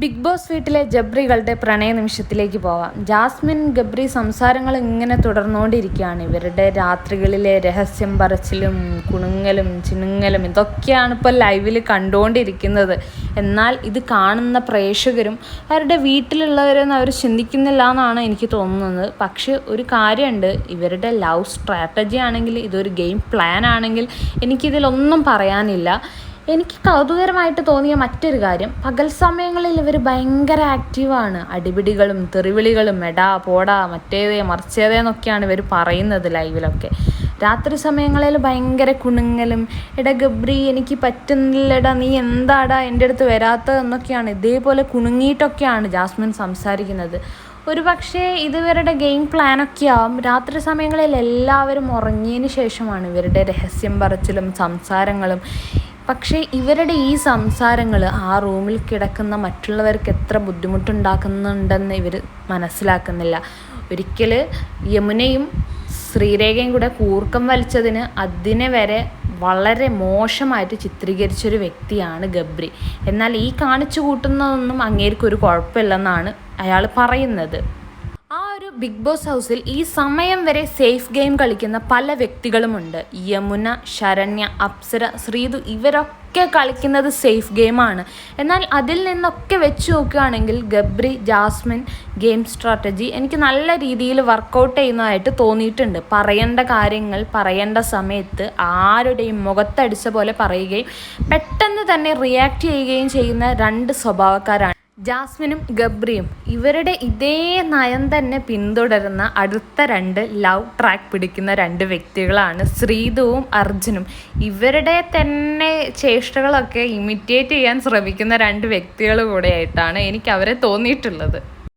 Big boss വീട്ടിലെ ജബ്രികളുടെ പ്രണയ നിമിഷത്തിലേക്ക് പോവാം. ജാസ്മിൻ ഗബ്രി സംസാരങ്ങൾ ഇങ്ങനെ തുടർന്നുകൊണ്ടിരിക്കുകയാണ്. ഇവരുടെ രാത്രികളിലെ രഹസ്യം പറച്ചിലും കുണുങ്ങലും ചിണുങ്ങലും ഇതൊക്കെയാണ് ഇപ്പോൾ ലൈവിൽ കണ്ടുകൊണ്ടിരിക്കുന്നത്. എന്നാൽ ഇത് കാണുന്ന പ്രേക്ഷകരും അവരുടെ വീട്ടിലുള്ളവരെന്ന് അവർ ചിന്തിക്കുന്നില്ല എന്നാണ് എനിക്ക് തോന്നുന്നത്. പക്ഷേ ഒരു കാര്യമുണ്ട്. ഇവരുടെ ലവ് സ്ട്രാറ്റജി ആണെങ്കിൽ ഇതൊരു ഗെയിം പ്ലാൻ ആണെങ്കിൽ എനിക്കിതിലൊന്നും പറയാനില്ല. എനിക്ക് കൗതുകരമായിട്ട് തോന്നിയ മറ്റൊരു കാര്യം പകൽ സമയങ്ങളിൽ ഇവർ ഭയങ്കര ആക്റ്റീവാണ് അടിപിടികളും തെറിവിളികളും എടാ പോടാ മറ്റേതേ മറിച്ചേതേ എന്നൊക്കെയാണ് ഇവർ പറയുന്നത് ലൈവിലൊക്കെ. രാത്രി സമയങ്ങളിൽ ഭയങ്കര കുണുങ്ങലും എടാ ഗബ്രി എനിക്ക് പറ്റുന്നില്ലടാ നീ എന്താടാ എന്റെ അടുത്ത് വരാത്തതെന്നൊക്കെയാണ് ഇതേപോലെ കുണുങ്ങിയിട്ടൊക്കെയാണ് ജാസ്മിൻ സംസാരിക്കുന്നത്. ഒരു പക്ഷേ ഇതുവരുടെ ഗെയിം പ്ലാനൊക്കെ ആവും. രാത്രി സമയങ്ങളിൽ എല്ലാവരും ഉറങ്ങിയതിന് ശേഷമാണ് ഇവരുടെ രഹസ്യം പറച്ചിലും സംസാരങ്ങളും പക്ഷേ ഇവരുടെ ഈ സംസാരങ്ങൾ ആ റൂമിൽ കിടക്കുന്ന മറ്റുള്ളവർക്ക് എത്ര ബുദ്ധിമുട്ടുണ്ടാക്കുന്നുണ്ടെന്ന് ഇവർ മനസ്സിലാക്കുന്നില്ല. ഒരിക്കൽ യമുനയും ശ്രീരേഖയും കൂടെ കൂർക്കം വലിച്ചതിന് അതിനെ വരെ വളരെ മോശമായിട്ട് ചിത്രീകരിച്ചൊരു വ്യക്തിയാണ് ഗബ്രി. എന്നാൽ ഈ കാണിച്ചു കൂട്ടുന്നതൊന്നും അങ്ങേർക്കൊരു കുഴപ്പമില്ലെന്നാണ് അയാൾ പറയുന്നത്. ബിഗ് ബോസ് ഹൗസിൽ ഈ സമയം വരെ സേഫ് ഗെയിം കളിക്കുന്ന പല വ്യക്തികളുമുണ്ട്. യമുന ശരണ്യ അപ്സര ശ്രീതു ഇവരൊക്കെ കളിക്കുന്നത് സേഫ് ഗെയിമാണ്. എന്നാൽ അതിൽ നിന്നൊക്കെ വെച്ച് നോക്കുകയാണെങ്കിൽ ഗബ്രി ജാസ്മിൻ ഗെയിം സ്ട്രാറ്റജി എനിക്ക് നല്ല രീതിയിൽ വർക്കൗട്ട് ചെയ്യുന്നതായിട്ട് തോന്നിയിട്ടുണ്ട്. പറയേണ്ട കാര്യങ്ങൾ പറയേണ്ട സമയത്ത് ആരുടെയും മുഖത്തടിച്ച പോലെ പറയുകയും പെട്ടെന്ന് തന്നെ റിയാക്ട് ചെയ്യുകയും ചെയ്യുന്ന രണ്ട് സ്വഭാവക്കാരാണ് ജാസ്മിനും ഗബ്രിയും ഇവരുടെ ഇതേ നയം തന്നെ പിന്തുടരുന്ന അടുത്ത രണ്ട് ലവ് ട്രാക്ക് പിടിക്കുന്ന രണ്ട് വ്യക്തികളാണ് ശ്രീതുവും അർജുനും. ഇവരുടെ തന്നെ ചേഷ്ടകളൊക്കെ ഇമിറ്റേറ്റ് ചെയ്യാൻ ശ്രമിക്കുന്ന രണ്ട് വ്യക്തികൾ കൂടെയായിട്ടാണ് എനിക്ക് അവരെ തോന്നിയിട്ടുള്ളത്.